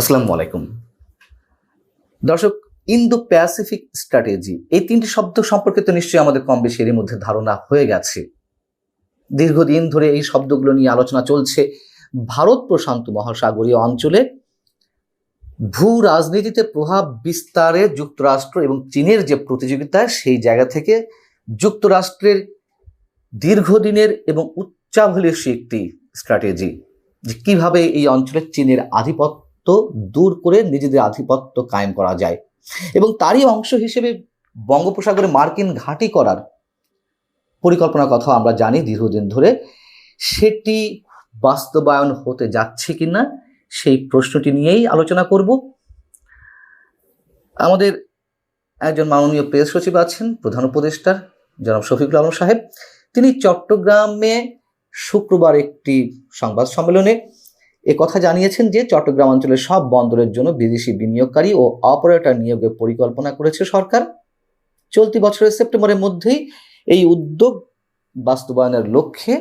আসসালামু আলাইকুম। দর্শক ইন্দো প্যাসিফিক স্ট্র্যাটেজি এই তিনটি শব্দ সম্পর্কে তো নিশ্চয়ই আমাদের কম বেশি এরই মধ্যে ধারণা হয়ে গেছে। দীর্ঘদিন ধরে এই শব্দগুলো নিয়ে আলোচনা চলছে ভারত প্রশান্ত মহাসাগরীয় অঞ্চলে। ভূ রাজনীতিতে প্রভাব বিস্তারে যুক্তরাষ্ট্র এবং চীনের যে প্রতিযোগিতা, সেই জায়গা থেকে যুক্তরাষ্ট্রের দীর্ঘদিনের এবং উচ্চাভিলাষী একটি স্ট্র্যাটেজি যে কীভাবে এই অঞ্চলে চীনের আধিপত্য দূর করে নিজেদের আধিপত্য কায়েম করা যায়। এবং তারই অংশ হিসেবে বঙ্গোপসাগরে মার্কিন ঘাঁটি করার পরিকল্পনার কথা আমরা জানি দীর্ঘদিন ধরে। সেটি বাস্তবায়ন হতে যাচ্ছে কিনা সেই প্রশ্নটি নিয়েই আলোচনা করব। আমাদের একজন মাননীয় প্রেস সচিব আছেন, প্রধান উপদেষ্টা জনাব শফিকুল আলম সাহেব। তিনি চট্টগ্রামে শুক্রবার একটি সংবাদ সম্মেলনে এ কথা জানিয়েছেন যে চট্টগ্রাম অঞ্চলের সব বন্দরের জন্য বিদেশি বিনিয়োগকারী ও অপারেটর নিয়োগের পরিকল্পনা করেছে সরকার। চলতি বছরের সেপ্টেম্বরের মধ্যেই এই উদ্যোগ বাস্তবায়নের লক্ষ্যে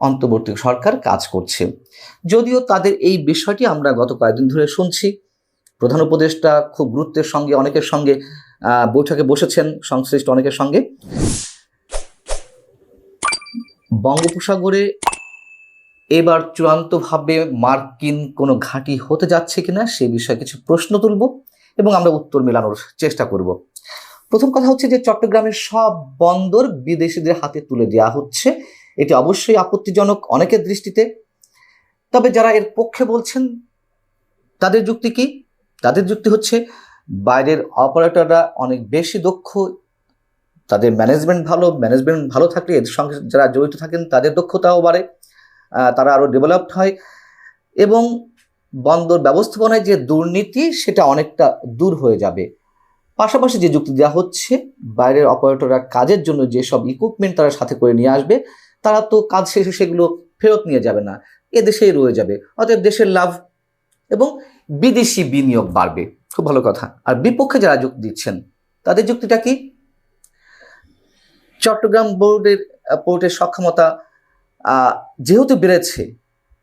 অন্তর্বর্তী সরকার কাজ করছে। যদিও তাদের এই বিষয়টি আমরা গত কয়েকদিন ধরে শুনছি। প্রধান উপদেষ্টা খুব গুরুত্বের সঙ্গে, অনেকের সঙ্গে বৈঠকে বসেছেন সংশ্লিষ্ট অনেকের সঙ্গে। বঙ্গোপসাগরে এবার চূড়ান্তভাবে মার্কিন কোনো ঘাঁটি হতে যাচ্ছে কিনা সে বিষয়ে কিছু প্রশ্ন তুলব এবং আমরা উত্তর মেলানোর চেষ্টা করব। প্রথম কথা হচ্ছে যে চট্টগ্রামের সব বন্দর বিদেশিদের হাতে তুলে দেওয়া হচ্ছে। এটি অবশ্যই আপত্তিজনক অনেকের দৃষ্টিতে। তবে যারা এর পক্ষে বলছেন, তাদের যুক্তি কি? তাদের যুক্তি হচ্ছে, বাইরের অপারেটররা অনেক বেশি দক্ষ, তাদের ম্যানেজমেন্ট ভালো ম্যানেজমেন্ট ভালো থাকলে এর সঙ্গে যারা জড়িত থাকেন তাদের দক্ষতাও বাড়ে। তারা আরও ডেভেলপড হয়। এবং বন্দর ব্যবস্থাপনায় যে দুর্নীতি, সেটা অনেকটা দূর হয়ে যাবে। পাশাপাশি যে যুক্তি দেওয়া হচ্ছে, বাইরের অপারেটররা কাজের জন্য যেসব ইকুইপমেন্ট তারা সাথে করে নিয়ে আসবে, তারা তো কাজ শেষে সেগুলো ফেরত নিয়ে যাবে না। এ দেশেই রয়ে যাবে। অতএব দেশের লাভ এবং বিদেশি বিনিয়োগ বাড়বে। খুব ভালো কথা। আর বিপক্ষে যারা যুক্তি দিচ্ছেন, তাদের যুক্তিটা কি? চট্টগ্রাম বোর্ডের পোর্টের সক্ষমতা যেহেতু বেড়েছে,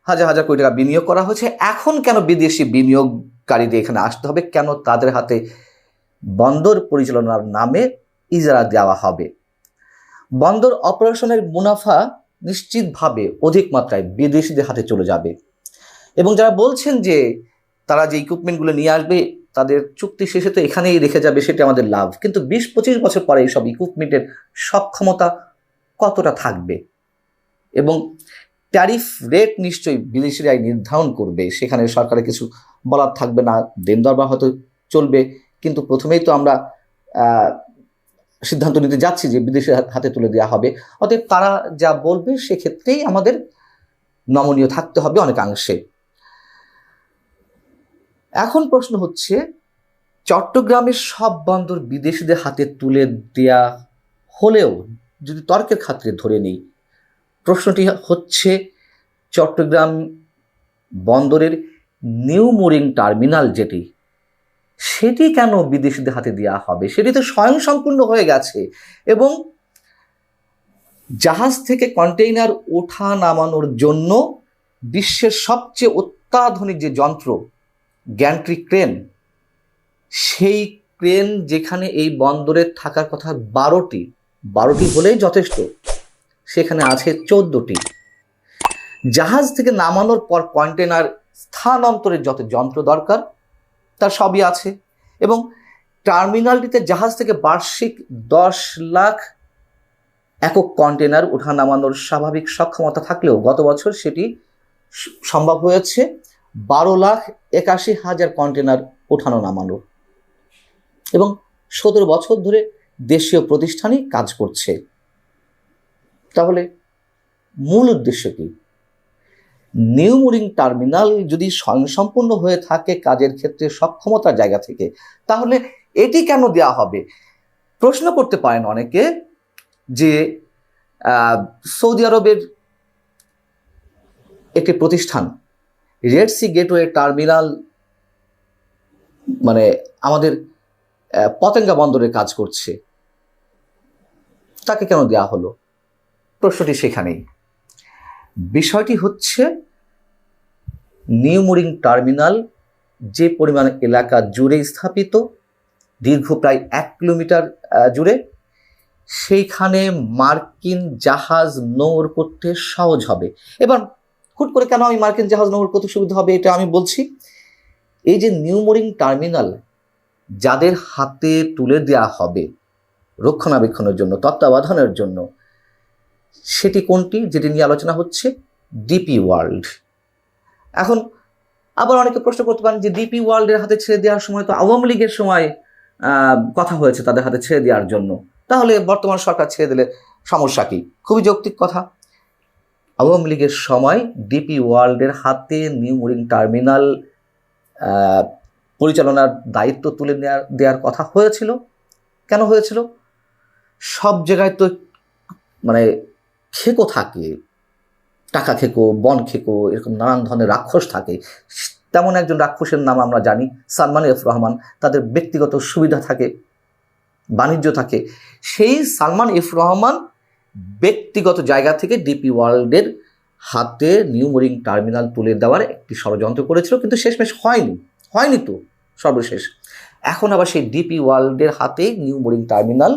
হাজার হাজার কোটি টাকা বিনিয়োগ করা হয়েছে, এখন কেন বিদেশি বিনিয়োগকারীদের এখানে আসতে হবে? কেন তাদের হাতে বন্দর পরিচালনার নামে ইজারা দেওয়া হবে? বন্দর অপারেশনের মুনাফা নিশ্চিতভাবে অধিক মাত্রায় বিদেশিদের হাতে চলে যাবে। এবং যারা বলছেন যে তারা যে ইকুইপমেন্টগুলো নিয়ে আসবে, তাদের চুক্তি শেষে তো এখানেই রেখে যাবে, সেটা আমাদের লাভ। কিন্তু বিশ পঁচিশ বছর পরে এইসব ইকুইপমেন্টের সক্ষমতা কতটা থাকবে? এবং ট্যারিফ রেট নিশ্চয়ই বিদেশিরাই নির্ধারণ করবে। সেখানে সরকারের কিছু বলার থাকবে না দেন দরবার হয়তো চলবে, কিন্তু প্রথমেই তো আমরা সিদ্ধান্ত নিতে যাচ্ছি যে বিদেশের হাতে তুলে দেওয়া হবে। অতএব তারা যা বলবে সেক্ষেত্রেই আমাদের নমনীয় থাকতে হবে অনেকাংশে। এখন প্রশ্ন হচ্ছে, চট্টগ্রামের সব বন্দর বিদেশিদের হাতে তুলে দেয়া হলেও যদি তর্কের খাতিরে ধরে নিই প্রশ্নটি হচ্ছে চট্টগ্রাম বন্দরের নিউ মোরিং টার্মিনাল যেটি, সেটি কেন বিদেশিদের হাতে দেওয়া হবে? সেটি তো স্বয়ংসম্পূর্ণ হয়ে গেছে এবং জাহাজ থেকে কন্টেইনার ওঠা নামানোর জন্য বিশ্বের সবচেয়ে অত্যাধুনিক যে যন্ত্র, গ্যান্ট্রি ক্রেন, সেই ক্রেন যেখানে এই বন্দরে থাকার কথা বারোটি বারোটি হলেই যথেষ্ট। সেখানে আছে চোদ্দটি। জাহাজ থেকে নামানোর পর কন্টেনার স্থানান্তরের যত যন্ত্র দরকার, তার সবই আছে এবং টার্মিনালটিতে জাহাজ থেকে বার্ষিক দশ লাখ একক কন্টেনার ওঠা নামানোর স্বাভাবিক সক্ষমতা থাকলেও গত বছর সেটি সম্ভব হয়েছে। বারো লাখ একাশি হাজার কন্টেনার ওঠানো নামানো। এবং সতেরো বছর ধরে দেশীয় প্রতিষ্ঠানই কাজ করছে। তাহলে মূল উদ্দেশ্য কি? নিউ মুরিং টার্মিনাল যদি স্বয়ংসম্পূর্ণ হয়ে থাকে কাজের ক্ষেত্রে সক্ষমতার জায়গা থেকে, তাহলে এটি কেন দেওয়া হবে? প্রশ্ন করতে পারেন অনেকে যে সৌদি আরবের একটি প্রতিষ্ঠান রেড সি গেটওয়ে টার্মিনাল মানে আমাদের পতেঙ্গা বন্দরে কাজ করছে, তাকে কেন দেওয়া হলো? প্রশ্নটি সেখানেই। বিষয়টি হচ্ছে নিউ মুরিং টার্মিনাল যে পরিমাণ এলাকা জুড়ে স্থাপিত, দীর্ঘ প্রায় এক কিলোমিটার জুড়ে, সেইখানে মার্কিন জাহাজ নোঙর করতে সহজ হবে। এবার হুট করে কেন আমি মার্কিন জাহাজ নোঙর করতে সুবিধা হবে এটা আমি বলছি। এই যে নিউমোরিং টার্মিনাল যাদের হাতে তুলে দেওয়া হবে রক্ষণাবেক্ষণের জন্য, তত্ত্বাবধানের জন্য সেটি কোনটি যেটি নিয়ে আলোচনা হচ্ছে? DP World. এখন আবার অনেকে প্রশ্ন করতে পারেন যে ডিপি ওয়ার্ল্ডের হাতে ছেড়ে দেওয়ার সময় তো আওয়ামী লীগের সময় কথা হয়েছে তাদের হাতে ছেড়ে দেওয়ার জন্য। তাহলে বর্তমান সরকার ছেড়ে দিলে সমস্যা কি? খুবই যৌক্তিক কথা। আওয়ামী লীগের সময় ডিপি ওয়ার্ল্ডের হাতে নিউমোরিং টার্মিনাল পরিচালনার দায়িত্ব তুলে নেওয়ার দেওয়ার কথা হয়েছিল। কেন হয়েছিল? সব জায়গায় তো মানে খেকো থাকে, টাকা খেকো, বন খেকো, এরকম নানান ধরনের রাক্ষস থাকে। তেমন একজন রাক্ষসের নাম আমরা জানি, সালমান এফ রহমান। তাদের ব্যক্তিগত সুবিধা থাকে, বাণিজ্য থাকে। সেই সালমান এফ রহমান ব্যক্তিগত জায়গা থেকে ডিপি ওয়ার্ল্ডের হাতে নিউমোরিং টার্মিনাল তুলে দেওয়ার একটি ষড়যন্ত্র করেছিল, কিন্তু শেষমেশ হয়নি। হয়নি তো, সর্বশেষ। এখন আবার সেই ডিপি ওয়ার্ল্ডের হাতে নিউমোরিং টার্মিনাল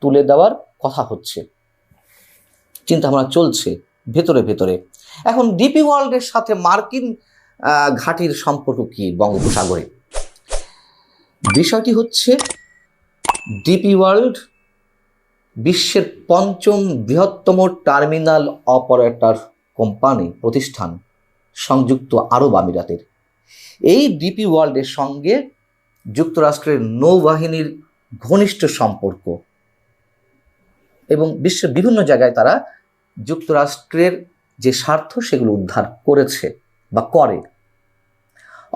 তুলে দেওয়ার কথা হচ্ছে। চিন্তা ভাবনা চলছে ভেতরে ভেতরে। এখন ডিপি ওয়ার্ল্ডের সাথে মার্কিন ঘাঁটির সম্পর্ক কি বঙ্গোপসাগরে? বিষয়টি হচ্ছে ডিপি ওয়ার্ল্ড বিশ্বের পঞ্চম বৃহত্তম টার্মিনাল অপারেটর কোম্পানি প্রতিষ্ঠান সংযুক্ত আরব আমিরাতের। এই ডিপি ওয়ার্ল্ডের সঙ্গে যুক্তরাষ্ট্রের নৌবাহিনীর ঘনিষ্ঠ সম্পর্ক এবং বিশ্বের বিভিন্ন জায়গায় তারা যুক্তরাষ্ট্রের যে স্বার্থ সেগুলো উদ্ধার করেছে বা করে।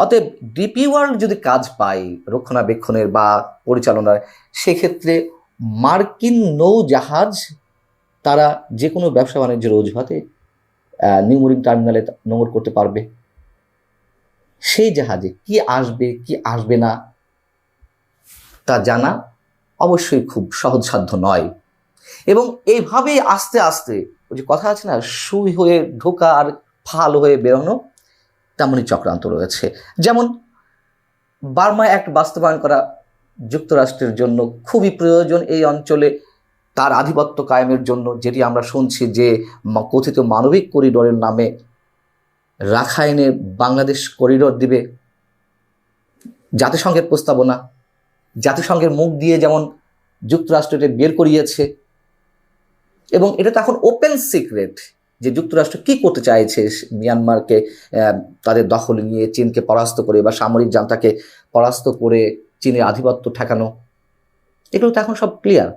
অতএব ডিপি ওয়ার্ল্ড যদি কাজ পায় রক্ষণাবেক্ষণের বা পরিচালনার, সেক্ষেত্রে মার্কিন নৌজাহাজ, তারা যে কোনো ব্যবসা বাণিজ্যের অজুহাতে নিউমোরিং টার্মিনালে নোংর করতে পারবে। সেই জাহাজে কি আসবে কি আসবে না, তা জানা অবশ্যই খুব সহজসাধ্য নয়। এবং এইভাবে আস্তে আস্তে, ওই যে কথা আছে না, সুই হয়ে ঢোকা আর ফাল হয়ে বেরোনো, তেমনই চক্রান্ত রয়েছে। যেমন বার্মা অ্যাক্ট বাস্তবায়ন করা যুক্তরাষ্ট্রের জন্য খুবই প্রয়োজন এই অঞ্চলে, তার আধিপত্য কায়েমের জন্য, যেটি আমরা শুনছি যে কথিত মানবিক করিডোরের নামে রাখাইনে বাংলাদেশ করিডোর দিবে। জাতিসংঘের প্রস্তাবনা, জাতিসংঘের মুখ দিয়ে যেমন যুক্তরাষ্ট্রকে বের করিয়েছে এবং এটা তো এখন ওপেন সিক্রেট যে যুক্তরাষ্ট্র কি করতে চাইছে মিয়ানমারকে তাদের দখলে নিয়ে চীনকে পরাস্ত করে বা সামরিক জান্তাকে পরাস্ত করে চীনের আধিপত্য ঠেকানো, এগুলো তো এখন সব ক্লিয়ার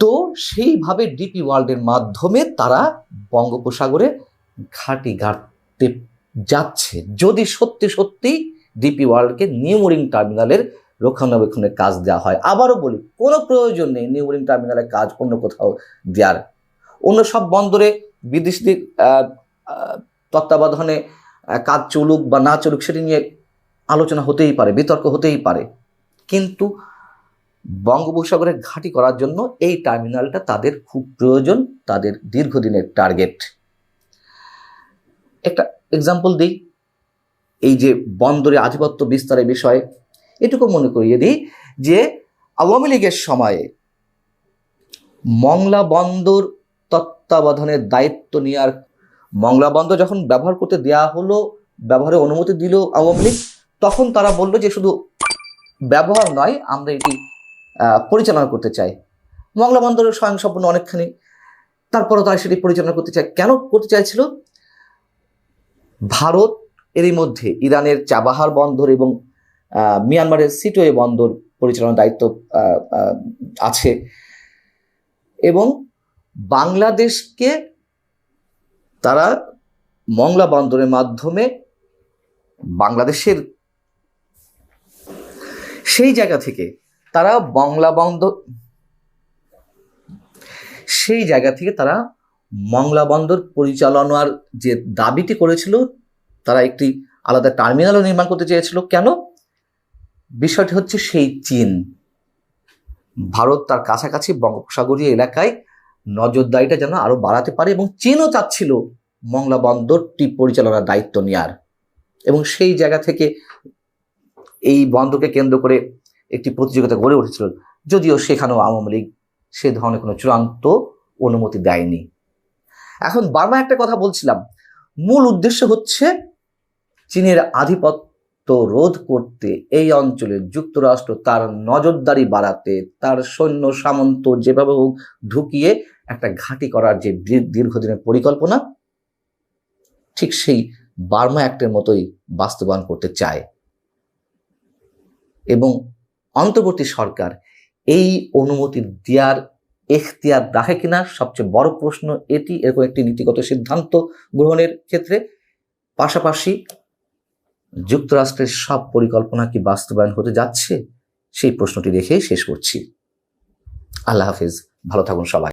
তো সেইভাবে ডিপি ওয়ার্ল্ডের মাধ্যমে তারা বঙ্গোপসাগরে ঘাঁটি গাড়তে যাচ্ছে। যদি সত্যি সত্যি ডিপি ওয়ার্ল্ডকে নিউমোরিং টার্মিনালের রক্ষণাবেক্ষণের কাজ দেওয়া হয়। আবারও বলি, কোনো প্রয়োজন নেই নিউমোরিং টার্মিনালের কাজ অন্য কোথাও দেওয়ার। অন্য সব বন্দরে বিদেশিদের তত্ত্বাবধানে কাজ চলুক বা না চলুক সেটি নিয়ে আলোচনা হতেই পারে, বিতর্ক হতেই পারে। কিন্তু বঙ্গোপসাগরের ঘাঁটি করার জন্য এই টার্মিনালটা তাদের খুব প্রয়োজন, তাদের দীর্ঘদিনের টার্গেট। একটা এক্সাম্পল দিই, এই যে বন্দরে আধিপত্য বিস্তারের বিষয়ে। এটুকু মনে করিয়ে দিই যে আওয়ামী লীগের সময়ে মংলা বন্দর তত্ত্বাবধানের দায়িত্ব নেওয়ার মংলা বন্দর যখন ব্যবহার করতে দেয়া হলো ব্যবহারের অনুমতি দিল আওয়ামী লীগ, তখন তারা বলল যে শুধু ব্যবহার নয়, আমরা এটি পরিচালনা করতে চাই। মংলা বন্দরের স্বয়ংসম্পূর্ণ অনেকখানি। তারপরও তারা সেটি পরিচালনা করতে চায়। কেন করতে চাইছিল? ভারত এরই মধ্যে ইরানের চাবাহার বন্দর এবং মিয়ানমারের সিটোয়ে বন্দর পরিচালনার দায়িত্ব আছে। এবং বাংলাদেশকে তারা মংলা বন্দরের মাধ্যমে বাংলাদেশের সেই জায়গা থেকে তারা বাংলা বন্দর, সেই জায়গা থেকে তারা মংলা বন্দর পরিচালনার যে দাবিটি করেছিল, তারা একটি আলাদা টার্মিনালও নির্মাণ করতে চেয়েছিল। কেন? বিষয়টি হচ্ছে সেই চীন। ভারত তার কাছাকাছি বঙ্গোপসাগরীয় এলাকায় নজরদারিটা যেন আরও বাড়াতে পারে এবং চীনও চাচ্ছিল মংলা বন্দরটি পরিচালনার দায়িত্ব নেয়ার। এবং সেই জায়গা থেকে এই বন্ধকে কেন্দ্র করে একটি প্রতিযোগিতা গড়ে উঠেছিল। যদিও সেখানেও আওয়ামী লীগ সে ধরনের কোনো চূড়ান্ত অনুমতি দেয়নি। এখন বারবার একটা কথা বলছিলাম। মূল উদ্দেশ্য হচ্ছে চীনের আধিপত্য রোধ করতে এই অঞ্চলে যুক্তরাষ্ট্র তার নজরদারি বাড়াতে, তার সৈন্য সামন্ত যেভাবে হোক ঢুকিয়ে একটা ঘাঁটি করার যে দীর- দীর্ঘদিনের পরিকল্পনা, ঠিক সেই বার্মা অ্যাক্টের মতোই বাস্তবায়ন করতে চায়। এবং অন্তর্বর্তী সরকার এই অনুমতি দেওয়ার এখতিয়ার রাখে কিনা সবচেয়ে বড় প্রশ্ন এটি, এরকম একটি নীতিগত সিদ্ধান্ত গ্রহণের ক্ষেত্রে। পাশাপাশি যুক্তরাষ্ট্রের সব পরিকল্পনা কি বাস্তবায়ন হতে যাচ্ছে? সেই প্রশ্নটি রেখে শেষ করছি। আল্লাহ হাফিজ, ভালো থাকুন সবাই।